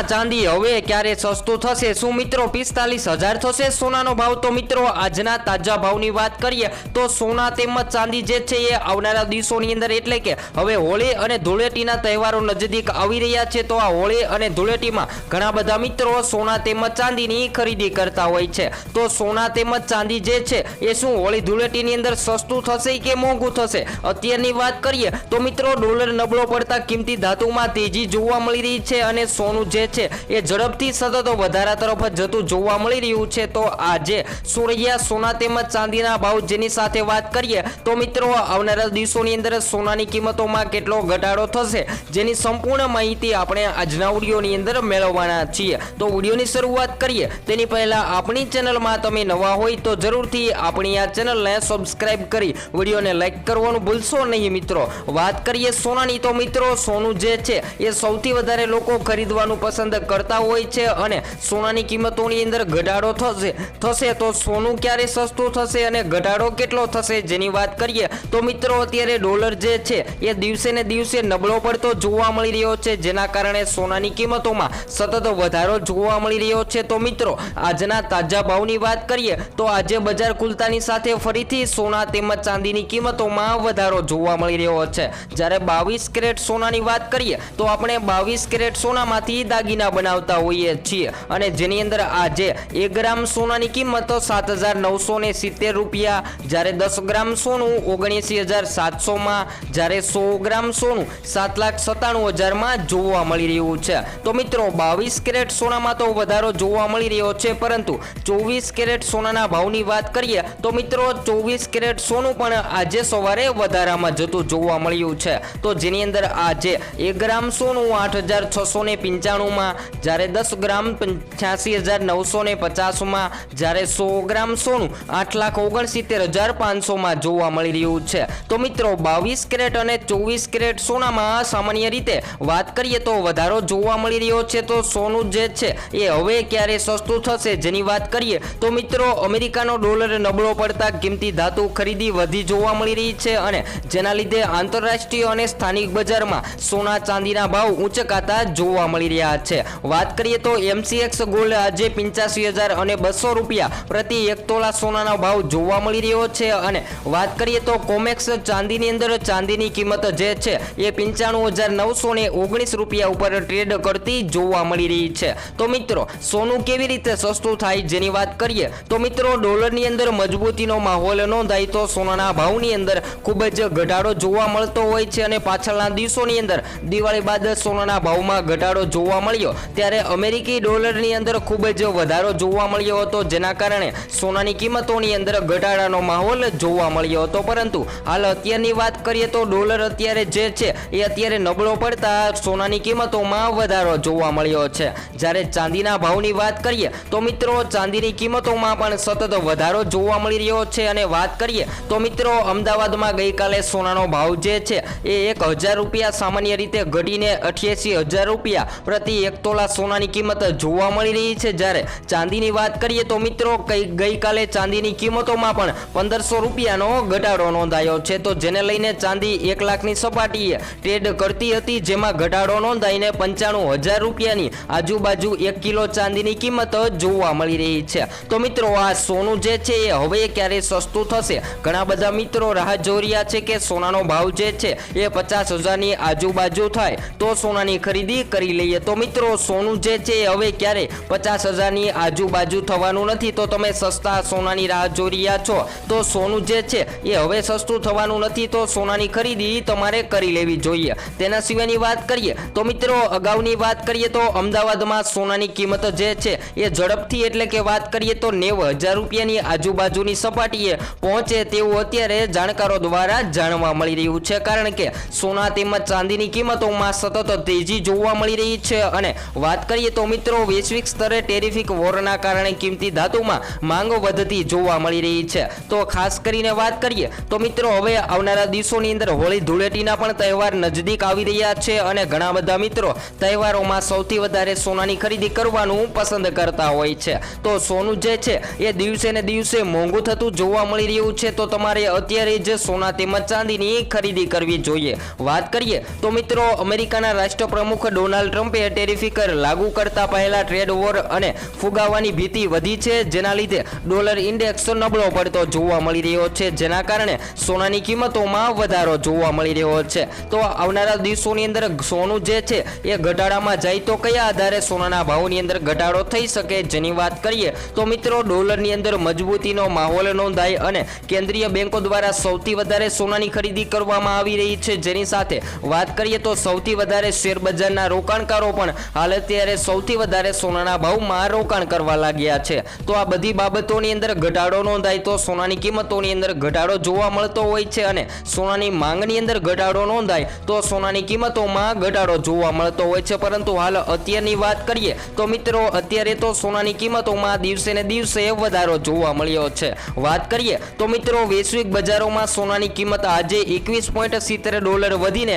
સોના ચાંદી હવે ક્યારે સસ્તું થશે? શું મિત્રો પિસ્તાલીસ હજાર થશે? સોનાનો ભાવ તો મિત્રો આજના તાજા ભાવની વાત કરીએ તો સોના તેમજ ચાંદી જે છે એ આવનારા દિવસોની અંદર એટલે કે હવે હોળી અને ધૂળેટીના તહેવારો નજદીક આવી રહ્યા છે તો આ હોળી અને ધૂળેટીમાં ઘણા બધા મિત્રો સોના તેમજ ચાંદીની ખરીદી કરતા હોય છે. તો સોના તેમજ ચાંદી જે છે એ શું હોળી ધૂળેટીની અંદર સસ્તું થશે કે મોંઘું થશે? અત્યારની વાત કરીએ તો મિત્રો ડોલર નબળો પડતા કિંમતી ધાતુમાં તેજી જોવા મળી રહી છે અને સોનું જે છે. એ ઝડપથી સતત વધારા તરફ જતું જોવા મળી રહ્યું છે. તો આજે સૂર્યા સોના તેમજ ચાંદીના ભાવ જેની સાથે વાત કરીએ, તો મિત્રો આવનારા દિવસોની અંદર સોનાની કિંમતોમાં કેટલો ઘટાડો થશે જેની સંપૂર્ણ માહિતી આપણે આજના વિડીયોની અંદર મેળવવાના છીએ. તો વિડીયોની શરૂઆત કરીએ. તેની પહેલા આપણી ચેનલમાં તમે નવા હોય તો જરૂરથી આપણી આ ચેનલને સબસ્ક્રાઇબ કરી વિડીયોને લાઈક કરવાનું ભૂલશો નહીં મિત્રો. વાત કરીએ સોનાની, તો મિત્રો સોનું જે છે, એ સૌથી વધારે લોકો ખરીદવાનું પસંદ કરતા હોય છે અને સોનાની કિંમતોની અંદર ઘટાડો થશે થશે તો સોનું ક્યારે સસ્તું થશે અને ઘટાડો કેટલો થશે જેની વાત કરીએ, તો મિત્રો અત્યારે ડોલર જે છે એ દિવસે ને દિવસે નબળો પડતો જોવા મળી રહ્યો છે, જેના કારણે સોનાની કિંમતોમાં સતત વધારો જોવા મળી રહ્યો છે. તો મિત્રો, આજના તાજા ભાવની વાત કરીએ, તો આજે બજાર ખુલતાની સાથે ફરીથી સોના તેમજ ચાંદીની કિંમતોમાં વધારો જોવા મળી રહ્યો છે. જ્યારે બાવીસ કેરેટ સોનાની વાત કરીએ, તો આપણે બાવીસ કેરેટ સોનામાંથી દાગીના બનાવતા હોઈએ છીએ. અને જેની અંદર આજે એક ગ્રામ સોનાની કિંમત સાત હજાર નવસો ને સિત્તેર રૂપિયા, જ્યારે દસ ગ્રામ સોનું ઓગણએંસી હજાર સાતસોમાં, જ્યારે સો ગ્રામ સોનું સાત લાખ સત્તાણું હજારમાં જોવા મળી રહ્યું છે. તો મિત્રો, બાવીસ કેરેટ સોનામાં તો વધારો જોવા મળી રહ્યો છે, પરંતુ ચોવીસ કેરેટ સોનાના ભાવની વાત કરીએ, તો મિત્રો, ચોવીસ કેરેટ સોનું પણ આજે સવારે વધારામાં જતું જોવા મળ્યું છે. તો જેની અંદર આજે એક ગ્રામ સોનું આઠ હજાર છસો ને પંચાણુંમાં જ્યારે દસ ગ્રામ પંચ્યાસી હજાર નવસો ને પચાસમાં, જ્યારે સો ગ્રામ સોનું, આઠ લાખ ઓગણસિત્તેર હજાર પાંચસોમાં જોવા મળી રહ્યું છે. તો મિત્રો, બાવીસ કેરેટ અને ચોવીસ કેરેટ સોનામાં સામાન્ય રીતે વાત કરીએ તો વધારો જોવા મળી રહ્યો છે. તો સોનું જે છે, એ હવે ક્યારે સસ્તું થશે જેની વાત કરીએ તો મિત્રો, અમેરિકાનો ડોલર નબળો પડતા કિંમતી ધાતુ ખરીદી વધી જોવા મળી રહી છે અને જેના લીધે આંતરરાષ્ટ્રીય અને સ્થાનિક બજારમાં સોના ચાંદીના ભાવ ઊંચકાતા જોવા મળી રહ્યા છે. વાત કરીએ તો એમસીએક્સ ગોલ્ડ આજે પંચ્યાસી હજાર અને બસો રૂપિયા પ્રતિ એક તોલા સોનાનો ભાવ જોવા મળી રહ્યો છે અને વાત કરીએ તો કોમેક્સ ચાંદીની અંદર ચાંદીની કિંમત જે છે એ પંચાણું હજાર નવસો ને ઓગણીસ રૂપિયા ઉપર ટ્રેડ કરતી જોવા મળી રહી છે. તો મિત્રો, સોનું કેવી રીતે સસ્તું થાય જેની વાત કરીએ, તો મિત્રો, ડોલરની અંદર મજબૂતીનો માહોલ નોંધાય તો સોનાના ભાવની અંદર ખૂબ જ ઘટાડો જોવા મળતો હોય છે અને પાછળના દિવસોની અંદર દિવાળી બાદ સોનાના ભાવમાં ઘટાડો જોવા મળ્યો. ત્યારે અમેરિકી ડોલરની અંદર ખૂબ જ વધારો જોવા મળ્યો હતો, જેના કારણે સોનાની કિંમતોની અંદર ઘટાડાનો માહોલ જોવા મળ્યો હતો. પરંતુ હાલ અત્યારની વાત કરીએ તો ડોલર અત્યારે જે છે, એ અત્યારે નબળો પડતા સોનાની કિંમતોમાં વધારો જોવા મળ્યો છે. જ્યારે ચાંદીના ભાવની વાત કરીએ તો મિત્રો, ચાંદીની કિંમતોમાં પણ સતત વધારો જોવા મળી રહ્યો છે. અને વાત કરીએ તો મિત્રો, અમદાવાદમાં ગઈકાલે સોનાનો ભાવ જે છે, એ એક હજાર રૂપિયા સામાન્ય રીતે ઘટીને અઠ્યાસી હજાર રૂપિયા પ્રતિ એક તોલા સોનાની કિંમત જોવા મળી રહી છે. જ્યારે ચાંદીની વાત કરીએ તો મિત્રો ગઈકાલે ચાંદીની કિંમતોમાં પણ પંદરસો રૂપિયાનો ઘટાડો નોંધાયો છે. તો જેને લઈને ચાંદી એક લાખની સપાટીએ ટ્રેડ કરતી હતી, જેમાં ઘટાડો નોંધાઈને પંચાણું હજાર રૂપિયાની આજુબાજુ એક કિલો ચાંદીની કિંમત જોવા મળી રહી છે. તો મિત્રો, આ સોનું જે છે એ હવે ક્યારે સસ્તું થશે? ઘણા બધા મિત્રો રાહ જોઈ રહ્યા છે કે સોનાનો ભાવ જે છે એ પચાસ હજારની આજુબાજુ થાય. તો સોનાની ખરીદી કરી લઈએ. તો મિત્રો સોનું જે છે હવે ક્યારે પચાસ હજારની આજુબાજુ થવાનું નથી, તો તમે સસ્તા સોનાની રાહ જોઈ રહ્યા છો. તો સોનું જે છે એ હવે સસ્તું થવાનું નથી, તો સોનાની ખરીદી તમારે કરી લેવી જોઈએ. તેના સિવાયની વાત કરીએ, તો મિત્રો, અગાઉની વાત કરીએ તો અમદાવાદમાં સોનાની કિંમત જે છે એ ઝડપથી, એટલે કે વાત કરીએ તો નેવ હજાર રૂપિયાની આજુબાજુની સપાટીએ પહોંચે તેવું અત્યારે જાણકારો દ્વારા જાણવા મળી રહ્યું છે. કારણ કે સોના તેમજ ચાંદીની કિંમતોમાં સતત તેજી જોવા મળી રહી છે અને વાત કરીએ તો મિત્રો, વૈશ્વિક સ્તરે ટેરિફિક વોરના કારણે કિંમતી ધાતુમાં માંગ વધતી જોવા મળી રહી છે. તો ખાસ કરીને વાત કરીએ તો મિત્રો, હવે આવનારા દિવસોની અંદર હોળી ધૂળેટીના પણ તહેવાર નજદીક આવી રહ્યા છે અને ઘણા બધા મિત્રો તહેવારોમાં સૌથી વધારે સોનાની ખરીદી કરવાનું પસંદ કરતા હોય છે. તો સોનું જે છે, એ દિવસે ને દિવસે મોંઘું થતું જોવા મળી રહ્યું છે. તો તમારે અત્યારે જ સોના તેમજ ચાંદીની ખરીદી કરવી જોઈએ. વાત કરીએ તો મિત્રો, અમેરિકાના રાષ્ટ્રપ્રમુખ ડોનાલ્ડ ટ્રમ્પે ટેરિફિકર લાગુ કરતા પહેલા ટ્રેડ વોર અને ફુગાવાની ભીતિ વધી છે, જેના લીધે ડોલર ઇન્ડેક્સ નબળો પડતો જોવા મળી રહ્યો છે, જેના કારણે સોનાની કિંમતોમાં વધારો જોવા મળી રહ્યો છે. તો આવનારા દિવસોની અંદર સોનું જે છે, એ ઘટાડામાં જાય તો કયા આધારે સોનાના ભાવની અંદર ઘટાડો થઈ શકે જેની વાત કરીએ, તો મિત્રો ડોલરની અંદર મજબૂતીનો માહોલ નોંધાય અને કેન્દ્રીય બેંકો દ્વારા સૌથી વધારે સોનાની ખરીદી કરવામાં આવી રહી છે. જેની સાથે વાત કરીએ તો સૌથી વધારે શેરબજારના રોકાણકારો પણ હાલ અત્યારે સૌથી વધારે સોનાના ભાવમાં રોકાણ કરવા લાગ્યા છે. તો આ બધી બાબતોની અંદર ઘટાડો નોંધાય તો સોનાની કિંમતોની અંદર ઘટાડો જોવા મળતો હોય છે અને સોનાની માંગની અંદર ઘટાડો નોંધાય તો સોનાની કિંમતોમાં ઘટાડો જોવા મળતો હોય છે. પરંતુ હાલ અત્યારની વાત કરીએ તો મિત્રો અત્યારે તો સોનાની કિંમતોમાં દિવસે ને દિવસે વધારો જોવા મળ્યો છે. વાત કરીએ તો મિત્રો વૈશ્વિક બજારોમાં સોનાની કિંમત આજે એકવીસ ડોલર વધીને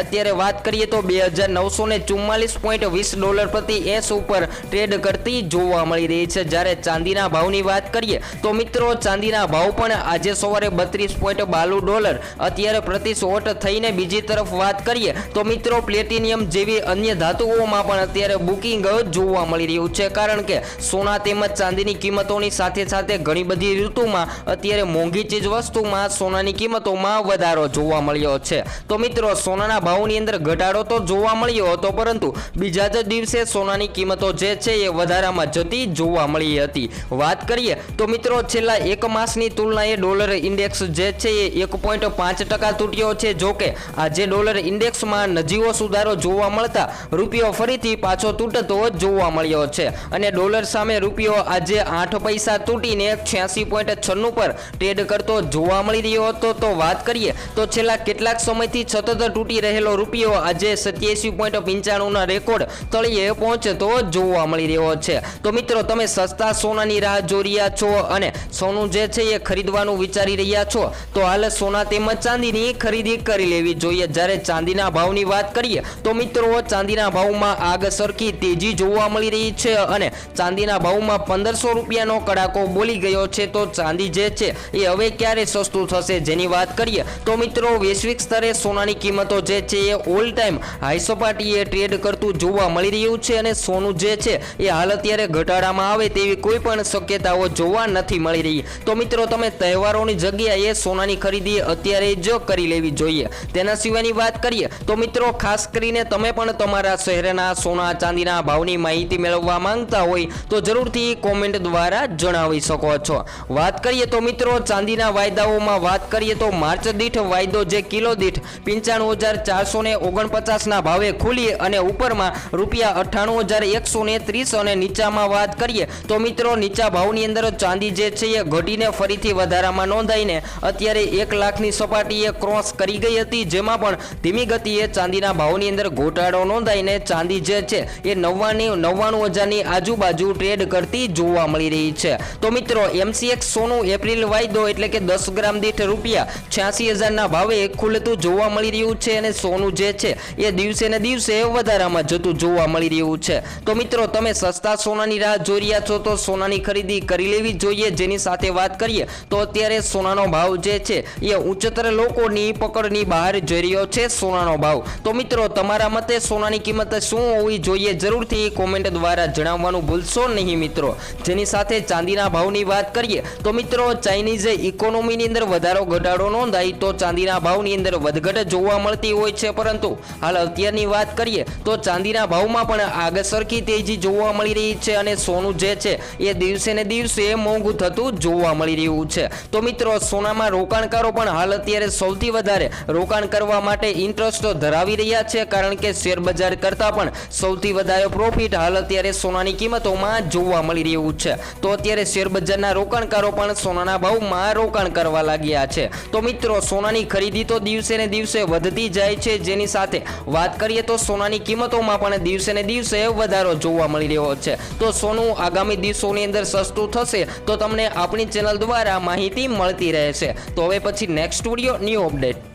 અત્યારે વાત કરીએ તો બે હજાર નવસો ને ચુમ્માલીસ પોઈન્ટ વીસ ડોલર પ્રતિ એસ ઉપર ટ્રેડ કરતી જોવા મળી રહી છે. જ્યારે ચાંદીના ભાવની વાત કરીએ તો મિત્રો, ચાંદીના ભાવ પણ આજે સવારે બત્રીસ પોઈન્ટ બાલુ ડોલર, અત્યારે પ્રતિ શોટ થઈને બીજી તરફ વાત કરીએ તો મિત્રો, પ્લેટિનિયમ જેવી અન્ય ધાતુઓમાં પણ અત્યારે બુકિંગ જોવા મળી રહ્યું છે. કારણ કે સોના તેમજ ચાંદીની કિંમતોની સાથે સાથે ઘણી બધી ઋતુમાં અત્યારે મોંઘી ચીજ વસ્તુમાં સોનાની કિંમતોમાં વધારો જોવા મળ્યો છે. તો મિત્રો, સોનાના ભાવની અંદર ઘટાડો તો જોવા મળ્યો હતો, પરંતુ બીજા જ દિવસે સોનાની કિંમતો જે છે એ વધારામાં જતી જોવા મળી હતી. વાત કરીએ તો મિત્રો છેલ્લા એક માસની તુલનાએ ડોલર ઇન્ડેક્સ જે છે એ એક પોઈન્ટ પાંચ ટકા તૂટ્યો છે. જોકે આજે ડોલર ઇન્ડેક્સમાં નજીવો સુધારો જોવા મળતા રૂપિયો ફરીથી પાછો તૂટતો જોવા મળ્યો છે અને ડોલર સામે રૂપિયો આજે આઠ પૈસા તૂટીને છ્યાસી પોઈન્ટ છન્નું પર ટ્રેડ કરતો જોવા મળી રહ્યો હતો. તો વાત કરીએ તો છેલ્લા કેટલાક સમયથી સતત તૂટી રહેલો રૂપિયો આજે સત્યાસી પોઈન્ટ પંચાણુંના રેકોર્ડ તળિયે પહોંચતો જોવા મળી રહ્યો છે. તો મિત્રો, તમે સસ્તા સોનાની રાહ જોઈ રહ્યા છો અને સોનું જે છે એ ખરીદવાનું વિચારી રહ્યા છો, તો હાલ સોના તેમજ ચાંદીની ખરીદી કરી લેવી જોઈએ. જ્યારે ચાંદીના ભાવની વાત કરીએ, તો મિત્રો, ચાંદીના ભાવમાં આગ સરખી તેજી જોવા મળી રહી છે અને ચાંદીના ભાવમાં પંદરસો રૂપિયાનો કડાકો બોલી ગયો છે. તો ચાંદી જે છે એ હવે ક્યારે સસ્તું થશે જેની વાત કરીએ, તો મિત્રો, વૈશ્વિક સ્તરે સોનાની કિંમતો જે છે એ ઓલ ટાઈમ હાઈ સપાટીએ ટ્રેડ કરતું જોવા મળી રહ્યું છે અને સોનું જે છે એ હાલ અત્યારે ઘટાડામાં આવે તેવી કોઈ પણ શક્યતાઓ જોવા નથી મળી રહી. તો મિત્રો, તમે તહેવારોની જગ્યાએ સોનાની ખરીદી અત્યારે જ કરી લેવી જોઈએ. તેના સિવાયની વાત કરીએ તો મિત્રો, ખાસ કરીને તમે પણ તમારા શહેરના સોના ચાંદીના ભાવની માહિતી મેળવવા માંગતા હોય તો જરૂરથી કોમેન્ટ દ્વારા જણાવી શકો છો. વાત કરીએ તો મિત્રો, ચાંદીના વાયદાઓમાં વાત કરીએ તો માર્ચ દીઠ વાયદો જે કિલો દીઠ પંચાણું હજાર ચારસો ઓગણપચાસના ભાવે ખુલી અને ઉપરમાં રૂપિયા અઠ્ઠાણું હજાર એકસો ને ત્રીસ અને નીચામાં વાત કરીએ તો મિત્રો, નીચા ભાવની અંદર ચાંદી જે છે એ ઘટીને ફરીથી વધારામાં નોંધાઈને અત્યારે એક લાખની સપાટીએ ક્રોસ કરી ગઈ હતી, જેમાં પણ ધીમી ગતિએ ચાંદીના ભાવની અંદર ઘોટાડો નોંધાઈને ચાંદી જે છે એ નવ્વાણું નવ્વાણું હજારની આજુબાજુ ટ્રેડ કરતી જોવા મળી રહી છે. તો મિત્રો એમસીએક્સ સોનું એપ્રિલ વાયદો એટલે કે દસ ગ્રામ દીઠ રૂપિયા છ્યાસી હજારના ભાવે ખુલતું જોવા મળી રહ્યું છે અને સોનું જે છે એ દિવસે ને દિવસે વધારામાં જતું જોવા મળી રહ્યું છે. તો મિત્રો, તમે સસ્તા સોનાની રાહ જોઈ રહ્યા છો, તો સોનાની ખરીદી કરી લેવી જોઈએ. જેની સાથે વાત કરીએ, તો અત્યારે સોનાનો ભાવ જે છે, એ ઉચ્ચતર લોકોની પકડની બહાર જઈ રહ્યો છે સોનાનો ભાવ. તો મિત્રો, તમારા મતે સોનાની કિંમત શું હોવી જોઈએ? જરૂરથી કોમેન્ટ દ્વારા જણાવવાનું ભૂલશો નહીં મિત્રો. જેની સાથે ચાંદીના ભાવની વાત કરીએ, તો મિત્રો, ચાઇનીઝ ઇકોનોમીની અંદર વધારો ઘટાડો નોંધાય તો ચાંદીના ભાવની અંદર વધઘટ જોવા મળતી હોય છે. પરંતુ હાલ અત્યારની વાત કરીએ, તો ચાંદીના ભાવમાં પણ આગળ સરખી તેજી જોવા મળી રહી છે અને સોનું જે છે એ દિવસે ને દિવસે મોંઘું થતું જોવા મળી રહ્યું છે. તો મિત્રો, સોનામાં રોકાણકારો પણ હાલ અત્યારે સૌથી વધારે રોકાણ કરવા માટે ઇન્ટરેસ્ટ ધરાવી રહ્યા છે, કારણ કે શેર બજાર કરતાં પણ સૌથી વધારે પ્રોફિટ હાલ અત્યારે સોનાની કિંમતોમાં જોવા મળી રહ્યું છે. તો અત્યારે શેર બજારના રોકાણકારો પણ સોનાના ભાવમાં રોકાણ કરવા લાગ્યા છે. તો મિત્રો, સોનાની ખરીદી તો દિવસે ને દિવસે વધતી જાય છે. જેની સાથે વાત કરીએ તો સોનાની કિંમતોમાં પણ દિવસે ને દિવસે વધારો જોવા મળી રહ્યો છે. તો સોનું, આગામી દિવસોની અંદર સસ્તું થશે તો તમને આપણી ચેનલ દ્વારા માહિતી મળતી રહેશે. તો હવે પછી નેક્સ્ટ વીડિયો ન્યૂ અપડેટ